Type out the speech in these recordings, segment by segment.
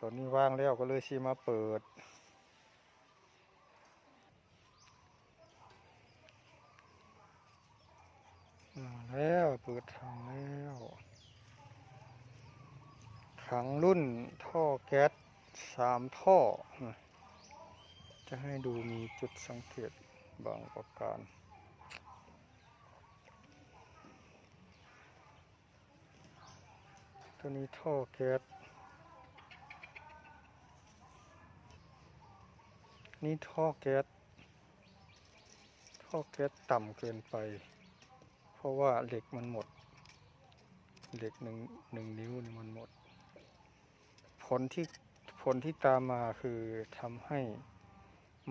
ตอนนี้ว่างแล้วก็เลยสิมาเปิด แล้วเปิดถังแล้วถังรุ่นท่อแก๊สสามท่อ จะให้ดูมีจุดสังเกตบางประการตัวนี้ท่อแก๊ส นี่ท่อแก๊สท่อแก๊สต่ำเกินไป เพราะว่าเหล็กมันหมด เหล็กหนึ่งหนึ่งนิ้วนี่มันหมด ผลที่ผลที่ตามมาคือทำให้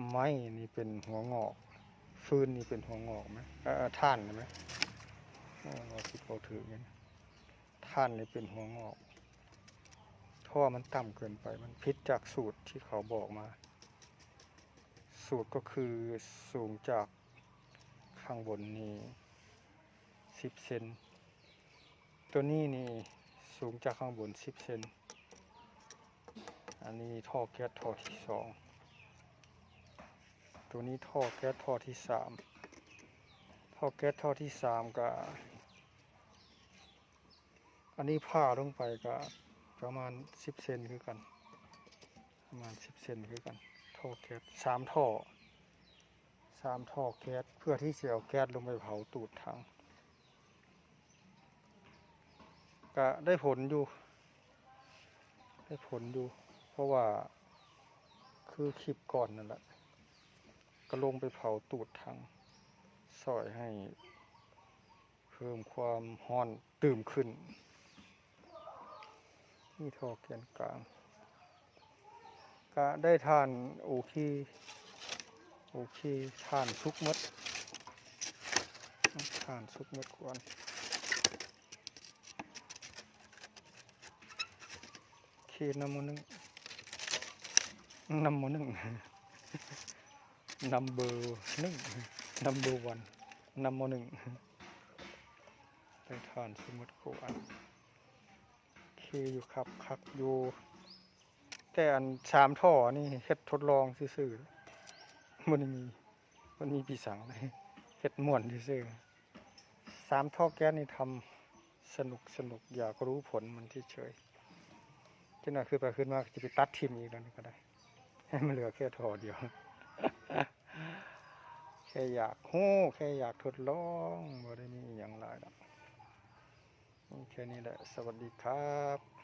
ไม้นี่เป็นหัวงอก ฟืนนี่เป็นหัวงอกไหมท่านไหมเออเราคิดเราถืออย่างนี้ท่านนี่เป็นหัวงอกท่อมันต่ำเกินไปมันพิษจากสูตรที่เขาบอกมา สูตรก็คือสูงจากข้างบนนี่สิบเซนตัวนี้นี่สูงจากข้างบนสิบเซนอันนี้ท่อแก๊สท่อที่สองตัวนี้ท่อแก๊สท่อที่สามท่อแก๊สท่อที่สามก็อันนี้ผ่าลงไปก็ประมาณสิบเซนคือกัน ประมาณสิบเซนคือกัน ท่อแก๊สสามท่อสามท่อแก๊สเพื่อที่จะเอาแก๊สลงไปเผาตูดถังก็ได้ผลอยู่ ได้ผลอยู่ เพราะว่าคือคลิปก่อนนั่นแหละก็ลงไปเผาตูดถังสอยให้เพิ่มความห้อนตื่มขึ้นนี่ท่อแกนกลาง ก็ได้ทานโอเคโอเคทานสุกมดทานสุกมดควรโอเคนำมหนึ่งนำมหนึ่งนัมเบอร์หนึ่งนัมเบอร์วันนัมมหนึ่งได้ทานสมุดกอันเคอยู่ครับคักอยู่ แต่อันสามท่อนี่เฮ็ดทดลองซื่อๆมันมีมันมีปีสังเลยเฮ็ดม่วนซื่อๆสามท่อแก๊สนี่ทำสนุกสนุกอยากรู้ผลมันที่เฉยๆจังหน่อยคือไปขึ้นมาจะไปตัดทิมอีกแล้วนี่ก็ได้ ให้มันเหลือแค่ท่อเดียว แค่อยากฮู้แค่อยากทดลองบ่ได้มีอย่างไรหรอกแค่นี้แหละ สวัสดีครับ